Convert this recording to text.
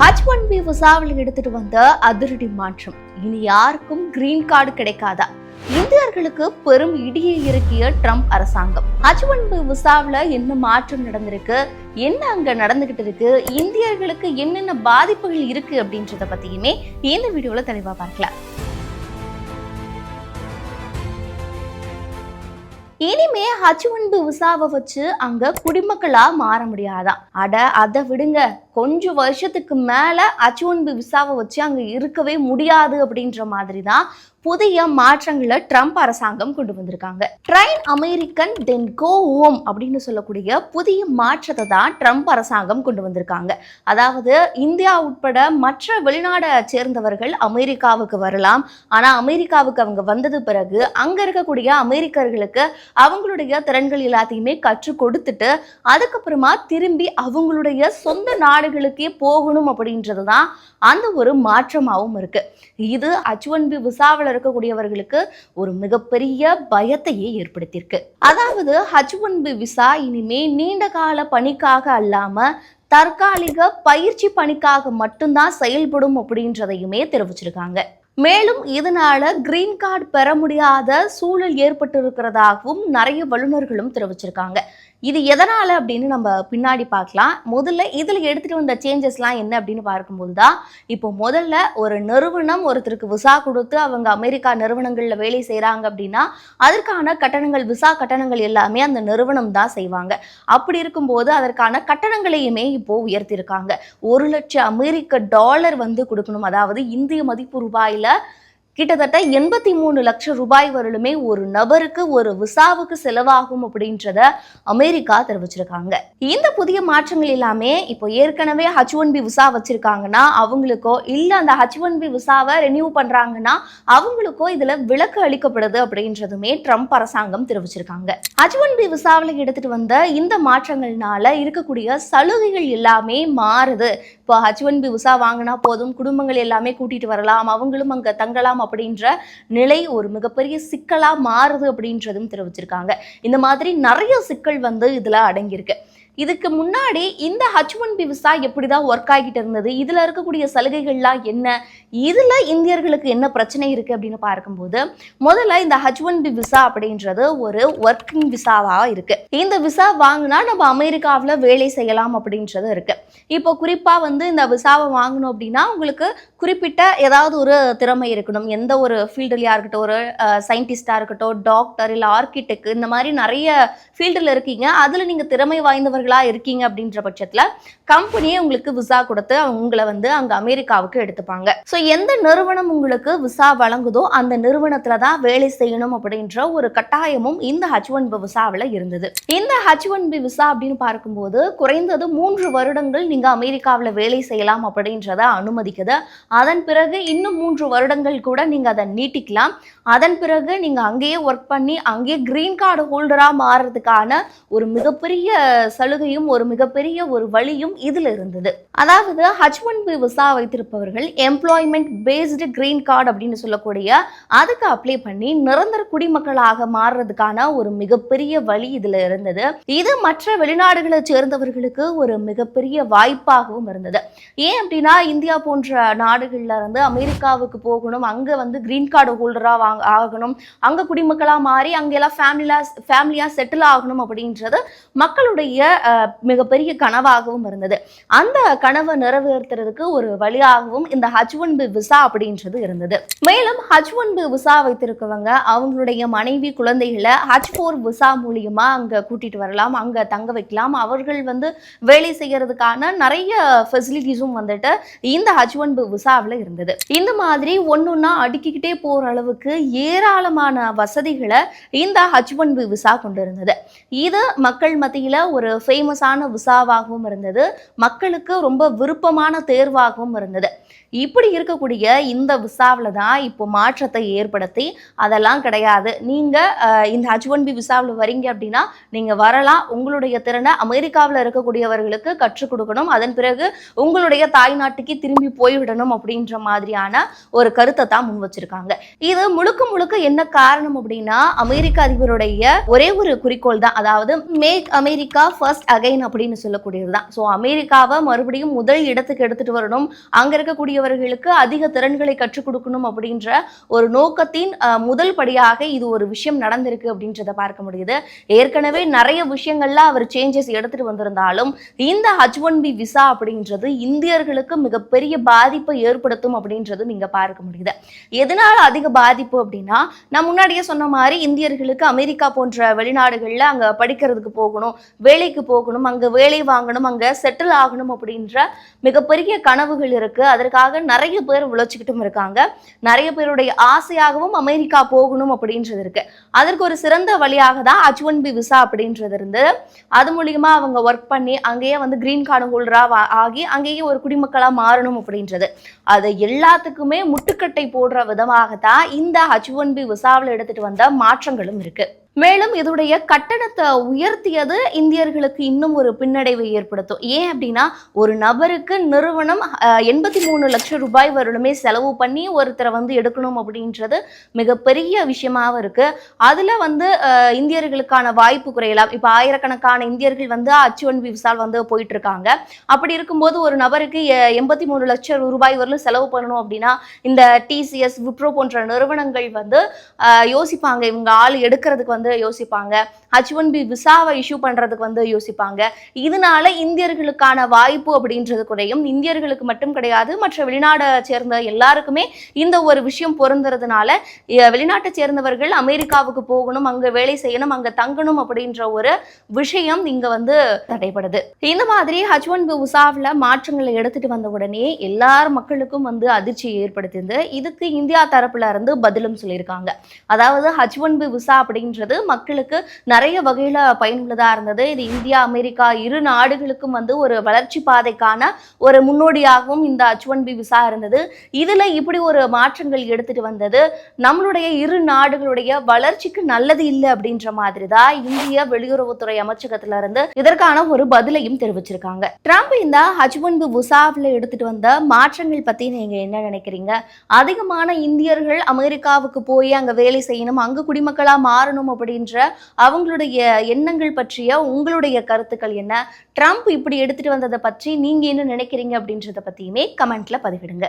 H one B விசாவில் எடுத்துட்டு வந்த அதிரடி மாற்றம். இனி யாருக்கும் கிரீன் கார்டு கிடைக்காதா? இந்தியர்களுக்கு பெரும் இடியை இறக்கிய ட்ரம்ப் அரசாங்கம். ஹஜ் ஒன் பி விசாவில் என்ன மாற்றம் நடந்திருக்கு? என்ன அங்க நடந்துகிட்டு இருக்கு? இந்தியர்களுக்கு என்னென்ன பாதிப்புகள் இருக்கு அப்படின்றத பத்தியுமே இந்த வீடியோல தெளிவா பார்க்கலாம். இனிமே ஹஜ் ஒன்பு விசாவை வச்சு அங்க குடிமக்களா மாற முடியாதான் அட அதை விடுங்க. கொஞ்சம் வருஷத்துக்கு மேல ஹஜ் ஒன்பு விசாவை வச்சு அங்க இருக்கவே முடியாது அப்படின்ற மாதிரி தான் புதிய மாற்றங்களை ட்ரம்ப் அரசாங்கம் கொண்டு வந்திருக்காங்க. Train American then go home அப்படின்னு சொல்லக்கூடிய புதிய மாற்றத்தை தான் ட்ரம்ப் அரசாங்கம் கொண்டு வந்திருக்காங்க. அதாவது இந்தியா உட்பட மற்ற வெளிநாடை சேர்ந்தவர்கள் அமெரிக்காவுக்கு வரலாம். ஆனால் அமெரிக்காவுக்கு அவங்க வந்தது பிறகு அங்க இருக்கக்கூடிய அமெரிக்கர்களுக்கு அவங்களுடைய திறன்கள் எல்லாத்தையுமே கற்றுக் கொடுத்துட்டு அதுக்கப்புறமா திரும்பி அவங்களுடைய சொந்த நாடுகளுக்கே போகணும் அப்படின்றது தான் அந்த ஒரு மாற்றமாகவும் இருக்கு. இது அச் ஒன் பி விசாவில் இருக்கக்கூடியவர்களுக்கு ஒரு மிகப்பெரிய பயத்தையே ஏற்படுத்தியிருக்கு. அதாவது ஹஜ் ஒன்பு விசா இனிமே நீண்ட கால பணிக்காக அல்லாம தற்காலிக பயிற்சி பணிக்காக மட்டும்தான் செயல்படும் அப்படின்றதையுமே தெரிவிச்சிருக்காங்க. மேலும் இதனால கிரீன் கார்டு பெற முடியாத சூழல் ஏற்பட்டு இருக்கிறதாகவும் நிறைய வல்லுநர்களும் தெரிவிச்சிருக்காங்க. இது எதனால் அப்படின்னு நம்ம பின்னாடி பார்க்கலாம். முதல்ல இதில் எடுத்துகிட்டு வந்த சேஞ்சஸ்லாம் என்ன அப்படின்னு பார்க்கும்போது தான் இப்போ முதல்ல ஒரு நிறுவனம் ஒருத்தருக்கு விசா கொடுத்து அவங்க அமெரிக்கா நிறுவனங்களில் வேலை செய்கிறாங்க அப்படின்னா அதற்கான கட்டணங்கள் விசா கட்டணங்கள் எல்லாமே அந்த நிறுவனம் தான் செய்வாங்க. அப்படி இருக்கும்போது அதற்கான கட்டணங்களையுமே இப்போ உயர்த்தியிருக்காங்க ஒரு லட்சம் அமெரிக்க டாலர் வந்து கொடுக்கணும். அதாவது இந்திய மதிப்பு ரூபாயில் கிட்டத்தட்ட எண்பத்தி மூணு லட்சம் ரூபாய் வரலுமே ஒரு நபருக்கு ஒரு விசாவுக்கு செலவாகும் அப்படின்றத அமெரிக்கா தெரிவிச்சிருக்காங்க. இந்த புதிய மாற்றங்கள் எல்லாமே இப்போ ஏற்கனவே ஹச் ஒன் பி விசா வச்சிருக்காங்கன்னா அவங்களுக்கோ இல்ல அந்த ஹச் ஒன் பி விசாவை ரெனியூ பண்றாங்கன்னா அவங்களுக்கோ இதுல விலக்கு அளிக்கப்படுது அப்படின்றதுமே ட்ரம்ப் அரசாங்கம் தெரிவிச்சிருக்காங்க. ஹச் ஒன் பி விசாவில் எடுத்துட்டு வந்த இந்த மாற்றங்கள்னால இருக்கக்கூடிய சலுகைகள் எல்லாமே மாறுது. இப்போ ஹச் ஒன் பி விசா வாங்கினா போதும் குடும்பங்கள் எல்லாமே கூட்டிட்டு வரலாம் அவங்களும் அங்க தங்கலாம் அப்படின்ற நிலை ஒரு மிகப்பெரிய சிக்கலா மாறுது அப்படின்றதும் தெரிவிச்சிருக்காங்க. இந்த மாதிரி நிறைய சிக்கல் வந்து இதுல அடங்கியிருக்கு. இதுக்கு முன்னாடி இந்த ஹச் ஒன் பி விசா எப்படி தான் ஒர்க் ஆகிட்டு இருந்தது? இதில் இருக்கக்கூடிய சலுகைகள்லாம் என்ன? இதில் இந்தியர்களுக்கு என்ன பிரச்சனை இருக்குது அப்படின்னு பார்க்கும்போது முதல்ல இந்த ஹச் ஒன் பி விசா அப்படின்றது ஒரு ஒர்க்கிங் விசாவாக இருக்குது இந்த விசா வாங்கினா நம்ம அமெரிக்காவில் வேலை செய்யலாம் அப்படின்றது இருக்குது இப்போ குறிப்பாக வந்து இந்த விசாவை வாங்கணும் அப்படின்னா உங்களுக்கு குறிப்பிட்ட ஏதாவது ஒரு திறமை இருக்கணும். எந்த ஒரு ஃபீல்டுலையாக இருக்கட்டும் ஒரு சயின்டிஸ்டாக இருக்கட்டும் டாக்டர் இல்லை ஆர்கிடெக்ட் இந்த மாதிரி நிறைய ஃபீல்டில் இருக்கீங்க. அதில் நீங்கள் திறமை வாய்ந்தவர்கள் வாய்ந்தவர்களாக இருக்கீங்க அப்படின்ற பட்சத்தில் கம்பெனியே உங்களுக்கு விசா கொடுத்து உங்களை வந்து அங்க அமெரிக்காவுக்கு எடுத்துப்பாங்க. ஸோ எந்த நிறுவனம் உங்களுக்கு விசா வழங்குதோ அந்த நிறுவனத்துல தான் வேலை செய்யணும் அப்படின்ற ஒரு கட்டாயமும் இந்த ஹச் ஒன் பி விசாவில் இருந்தது. இந்த ஹச் ஒன் பி விசா அப்படின்னு பார்க்கும்போது குறைந்தது மூன்று வருடங்கள் நீங்க அமெரிக்காவில் வேலை செய்யலாம் அப்படின்றத அனுமதிக்குது. அதன் பிறகு இன்னும் மூன்று வருடங்கள் கூட நீங்க அதை நீட்டிக்கலாம். அதன் பிறகு நீங்க அங்கேயே ஒர்க் பண்ணி அங்கேயே கிரீன் கார்டு ஹோல்டரா மாறுறதுக்கான ஒரு மிகப்பெரிய சலுகையும் ஒரு மிகப்பெரிய ஒரு வழியும் இதில் இருந்தது அதாவது ஹச் ஒன் பி விசா வைத்திருப்பவர்கள் எம்ப்ளாய்மெண்ட் பேஸ்டு கிரீன் கார்டு அப்படின்னு சொல்லக்கூடிய அதுக்கு அப்ளை பண்ணி நிரந்தர குடிமக்களாக மாறுறதுக்கான ஒரு மிகப்பெரிய வழி இதில் இருந்தது இது மற்ற வெளிநாடுகளை சேர்ந்தவர்களுக்கு ஒரு மிகப்பெரிய வாய்ப்பாகவும் இருந்தது. ஏன் அப்படின்னா இந்தியா போன்ற நாடுகள்ல இருந்து அமெரிக்காவுக்கு போகணும் அங்க வந்து கிரீன் கார்டு ஹோல்டரா வாங்க ஆகணும் அங்க குடிமக்களா மாறி அங்கெல்லாம் ஃபேமிலியா ஃபேமிலியா செட்டில் ஆகணும் அப்படின்றது மக்களுடைய மிகப்பெரிய கனவாகவும் இருந்தது. அந்த கனவை நிறைவேற்றுறதுக்கு ஒரு வழியாகவும் இந்த ஹஜ் ஒன் பி விசா அப்படின்றது இருந்தது. மேலும் ஹஜ் ஒன் பி விசா வைத்திருக்கவங்க அவங்களுடைய மனைவி குழந்தைகளை ஹஜ் ஃபோர் விசா மூலியமா அங்க கூட்டிட்டு வரலாம் அங்க தங்க வைக்கலாம். அவர்கள் வந்து வேலை செய்யறதுக்கான நிறைய ஃபெசிலிட்டிஸும் வந்துட்டு இந்த ஹஜ் ஒன் பி விசாவில் இருந்தது. இந்த மாதிரி ஒன்னொன்னா அடுக்கிக்கிட்டே போற அளவுக்கு ஏராளமான வசதிகளை இந்த ஹஜ் ஒன் பி விசா கொண்டு இருந்தது இது மக்கள் மத்தியில ஒரு ஃபேமஸான விசாவாகவும் இருந்தது. மக்களுக்கு ரொம்ப விருப்பமான தேர்வாகவும் இருந்தது. இப்படி இருக்கக்கூடிய இந்த விசாவில் தான் இப்போ மாற்றத்தை ஏற்படுத்தி அதெல்லாம் கிடையாது. நீங்கள் இந்த ஹச் ஒன் பி விசாவில் வரீங்க அப்படின்னா நீங்கள் வரலாம். உங்களுடைய திறனை அமெரிக்காவில் இருக்கக்கூடியவர்களுக்கு கற்றுக் கொடுக்கணும். அதன் பிறகு உங்களுடைய தாய்நாட்டுக்கு திரும்பி போய்விடணும் அப்படின்ற மாதிரியான ஒரு கருத்தை தான் முன் வச்சிருக்காங்க. இது முழுக்க முழுக்க என்ன காரணம் அப்படின்னா அமெரிக்க அதிபருடைய ஒரே ஒரு குறிக்கோள் தான். அதாவது மேக் அமெரிக்கா ஃபர்ஸ்ட் அகைன் அப்படின்னு சொல்லக்கூடியது தான் ஸோ அமெரிக்காவை மறுபடியும் முதல் இடத்துக்கு எடுத்துட்டு வரணும். அங்க இருக்கக்கூடியவர்களுக்கு அதிக திறன்களை கற்றுக் கொடுக்கணும் அப்படின்ற ஒரு நோக்கத்தின் முதல் படியாக இது ஒரு விஷயம் நடந்திருக்கு அப்படின்றத பார்க்க முடியுது. ஏற்கனவே நிறைய விஷயங்கள்ல அவர் சேஞ்சஸ் எடுத்துட்டு வந்திருந்தாலும் இந்த ஹஜ் ஒன் பி விசா அப்படின்றது இந்தியர்களுக்கு மிகப்பெரிய பாதிப்பை ஏற்படுத்தும் அப்படின்றது நீங்க பார்க்க முடியுது. எதனால அதிக பாதிப்பு அப்படின்னா நான் முன்னாடியே சொன்ன மாதிரி இந்தியர்களுக்கு அமெரிக்கா போன்ற வெளிநாடுகள்ல அங்க படிக்கிறதுக்கு போகணும் வேலைக்கு போகணும் அங்கே வேலை வாங்கணும் அங்கே செட்டில் ஆகணும் அப்படின்ற மிகப்பெரிய கனவுகள் இருக்குது அதற்காக நிறைய பேர் உழைச்சிக்கிட்டும் இருக்காங்க. நிறைய பேருடைய ஆசையாகவும் அமெரிக்கா போகணும் அப்படின்றது இருக்குது அதற்கு ஒரு சிறந்த வழியாக தான் ஹச் ஒன் பி விசா அப்படின்றது இருந்து அது மூலியமா அவங்க ஒர்க் பண்ணி அங்கேயே வந்து கிரீன் கார்டு ஹோல்டராக ஆகி அங்கேயே ஒரு குடிமக்களாக மாறணும் அப்படின்றது. அது எல்லாத்துக்குமே முட்டுக்கட்டை போடுற விதமாக தான் இந்த ஹச் ஒன் பி விசாவில் எடுத்துகிட்டு வந்த மாற்றங்களும் இருக்குது மேலும் இதோடைய கட்டணத்தை உயர்த்தியது இந்தியர்களுக்கு இன்னும் ஒரு பின்னடைவை ஏற்படுத்தும். ஏன் அப்படின்னா ஒரு நபருக்கு நிறுவனம் எண்பத்தி மூணு லட்சம் ரூபாய் வருடமே செலவு பண்ணி ஒருத்தரை வந்து எடுக்கணும் அப்படின்றது மிகப்பெரிய விஷயமாவும் இருக்கு. அதுல வந்து இந்தியர்களுக்கான வாய்ப்பு குறையலாம். இப்போ ஆயிரக்கணக்கான இந்தியர்கள் வந்து அச்சு ஒன் விசால் வந்து போயிட்டு இருக்காங்க அப்படி இருக்கும்போது ஒரு நபருக்கு எண்பத்தி மூணு லட்சம் ரூபாய் வரலும் செலவு பண்ணணும் அப்படின்னா இந்த டிசிஎஸ் விப்ரோ போன்ற நிறுவனங்கள் வந்து யோசிப்பாங்க. இவங்க ஆள் எடுக்கிறதுக்கு வந்து யோசிப்பாங்க. ஹச் ஒன் பி விசாவை இஷ்யூ பண்றதுக்கு வந்து யோசிப்பாங்க. இதனால இந்தியர்களுக்கான வாய்ப்பு அப்படின்றது குறையும். இந்தியர்களுக்கு மட்டும் கிடையாது மற்ற வெளிநாடை சேர்ந்த எல்லாருக்குமே இந்த ஒரு விஷயம் பொருந்துறதுனால வெளிநாட்டை சேர்ந்தவர்கள் அமெரிக்காவுக்கு போகணும் அங்க வேலை செய்யணும் அங்க தங்கணும் அப்படின்ற ஒரு விஷயம் இங்க வந்து தடைப்படுது இந்த மாதிரி ஹச் ஒன் பி விசாவில் மாற்றங்களை எடுத்துட்டு வந்த உடனே எல்லார் மக்களுக்கும் வந்து அதிர்ச்சி ஏற்படுத்தியது. இதுக்கு இந்தியா தரப்புல இருந்து பதிலும் சொல்லியிருக்காங்க. அதாவது ஹச் ஒன் பி விசா அப்படின்றது மக்களுக்கு நிறைய வகையில் பயனுள்ளதா இருந்தது. இது இந்தியா அமெரிக்கா இரு நாடுகளுக்கும் வந்து ஒரு வளர்ச்சி பாதைக்கான ஒரு முன்னோடியாகவும் இந்த அச் ஒன் பி விசா இருந்தது. இதில் இப்படி ஒரு மாற்றங்கள் எடுத்துட்டு வந்தது. நம்மளுடைய இரு நாடுகளுடைய வளர்ச்சிக்கு நல்லது இல்லை அப்படின்ற மாதிரி தான் இந்திய வெளியுறவுத்துறை அமைச்சகத்துல இருந்து இதற்கான ஒரு பதிலையும் தெரிவிச்சிருக்காங்க. ட்ரம்ப் இந்த ஹஜ் ஒன் பி விசாவில் எடுத்துட்டு வந்த மாற்றங்கள் பத்தி நீங்க என்ன நினைக்கிறீங்க? அதிகமான இந்தியர்கள் அமெரிக்காவுக்கு போய் அங்க வேலை செய்யணும் அங்கு குடிமக்களா மாறணும் அப்படின்ற அவங்களுடைய எண்ணங்கள் பற்றிய உங்களுடைய கருத்துக்கள் என்ன? ட்ரம்ப் இப்படி எடுத்துட்டு வந்ததை பற்றி நீங்க என்ன நினைக்கிறீங்க அப்படின்றத பத்தியுமே கமெண்ட்ல பதிவிடுங்க.